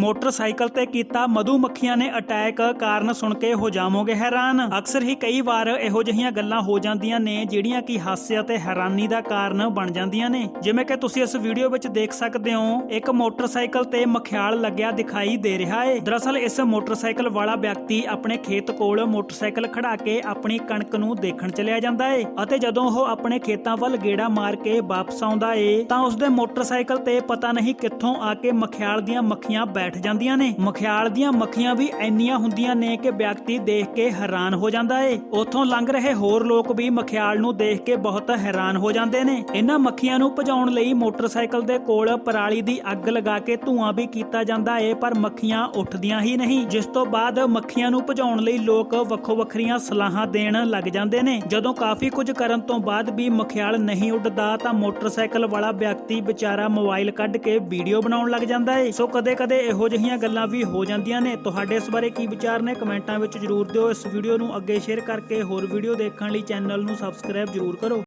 Motorcycle ਤੇ ਕੀਤਾ ਮਧੂ ਮੱਖੀਆਂ ਨੇ ਅਟੈਕ, ਕਾਰਨ ਸੁਣ ਕੇ ਹੋ ਜਾਵੋਗੇ ਹੈਰਾਨ। ਅਕਸਰ ਹੀ ਕਈ ਵਾਰ ਇਹੋ ਜਿਹੀਆਂ ਗੱਲਾਂ ਹੋ ਜਾਂਦੀਆਂ ਨੇ, ਜਿਹੜੀਆਂ ਕਿ ਹਾਸੇ ਅਤੇ ਹੈਰਾਨੀ ਦਾ ਕਾਰਨ ਬਣ ਜਾਂਦੀਆਂ ਨੇ। ਜਿਵੇਂ ਕਿ ਤੁਸੀਂ ਇਸ ਵੀਡੀਓ ਵਿੱਚ ਦੇਖ ਸਕਦੇ ਹੋ, ਇੱਕ ਮੋਟਰਸਾਈਕਲ ਤੇ ਮਖਿਆਲ ਲੱਗਿਆ ਦਿਖਾਈ ਦੇ ਰਿਹਾ ਹੈ ਦਰਅਸਲ ਇਸ ਮੋਟਰਸਾਈਕਲ ਵਾਲਾ ਵਿਅਕਤੀ ਆਪਣੇ ਖੇਤ ਕੋਲ ਮੋਟਰਸਾਈਕਲ ਖੜਾ ਕੇ ਆਪਣੀ ਕਣਕ ਨੂੰ ਦੇਖਣ ਚਲਿਆ ਜਾਂਦਾ ਹੈ ਅਤੇ ਜਦੋਂ ਉਹ ਆਪਣੇ ਖੇਤਾਂ ਵੱਲ ਗੇੜਾ ਮਾਰ ਕੇ ਵਾਪਸ ਆਉਂਦਾ ਏ, ਤਾਂ ਉਸਦੇ ਮੋਟਰਸਾਈਕਲ ਤੇ ਪਤਾ ਨਹੀਂ ਕਿੱਥੋਂ ਆ ਕੇ ਮਖਿਆਲ ਦੀਆਂ ਮੱਖੀਆਂ ਬੈਠ ਜਾਂਦੀਆਂ ਨੇ। ਮਖਿਆਲ ਦੀਆਂ ਮੱਖੀਆਂ ਵੀ ਇੰਨੀਆਂ ਹੁੰਦੀਆਂ ਨੇ ਕਿ ਵਿਅਕਤੀ ਦੇਖ ਕੇ ਹੈਰਾਨ ਹੋ ਜਾਂਦਾ ਏ। ਉੱਥੋਂ ਲੰਘ ਰਹੇ ਹੋਰ ਲੋਕ ਵੀ ਮਖਿਆਲ ਨੂੰ ਦੇਖ ਕੇ ਬਹੁਤ ਹੈਰਾਨ ਹੋ ਜਾਂਦੇ ਨੇ। ਇਹਨਾਂ ਮੱਖੀਆਂ ਨੂੰ ਭਜਾਉਣ ਲਈ ਮੋਟਰਸਾਈਕਲ ਦੇ ਕੋਲ ਪਰਾਲੀ ਦੀ ਅੱਗ ਲਗਾ ਕੇ ਧੂਆਂ ਵੀ ਕੀਤਾ ਜਾਂਦਾ ਏ, ਪਰ ਮੱਖੀਆਂ ਉੱਠਦੀਆਂ ਹੀ ਨਹੀਂ। ਜਿਸ ਤੋਂ ਬਾਅਦ ਮੱਖੀਆਂ ਨੂੰ ਭਜਾਉਣ ਲਈ ਲੋਕ ਵੱਖੋ ਵੱਖਰੀਆਂ ਸਲਾਹਾਂ ਦੇਣ ਲੱਗ ਜਾਂਦੇ ਨੇ। ਜਦੋਂ ਕਾਫੀ ਕੁਝ ਕਰਨ ਤੋਂ ਬਾਅਦ ਵੀ ਮਖਿਆਲ ਨਹੀਂ ਉੱਡਦਾ, ਤਾਂ ਮੋਟਰਸਾਈਕਲ ਵਾਲਾ ਵਿਅਕਤੀ ਵਿਚਾਰਾ ਮੋਬਾਈਲ ਕੱਢ ਕੇ ਵੀਡੀਓ ਬਣਾਉਣ ਲੱਗ ਜਾਂਦਾ ਏ। ਸੋ ਕਦੇ-ਕਦੇ ਇਹੋ ਜਿਹੀਆਂ ਗੱਲਾਂ ਵੀ ਹੋ ਜਾਂਦੀਆਂ ਨੇ। ਤੁਹਾਡੇ ਇਸ ਬਾਰੇ ਕੀ ਵਿਚਾਰ ਨੇ? ਕਮੈਂਟਾਂ ਵਿੱਚ ਜਰੂਰ ਦਿਓ। ਇਸ ਵੀਡੀਓ ਨੂੰ ਅੱਗੇ ਸ਼ੇਅਰ ਕਰਕੇ ਹੋਰ ਵੀਡੀਓ ਦੇਖਣ ਲਈ ਚੈਨਲ ਨੂੰ ਸਬਸਕ੍ਰਾਈਬ ਜਰੂਰ ਕਰੋ।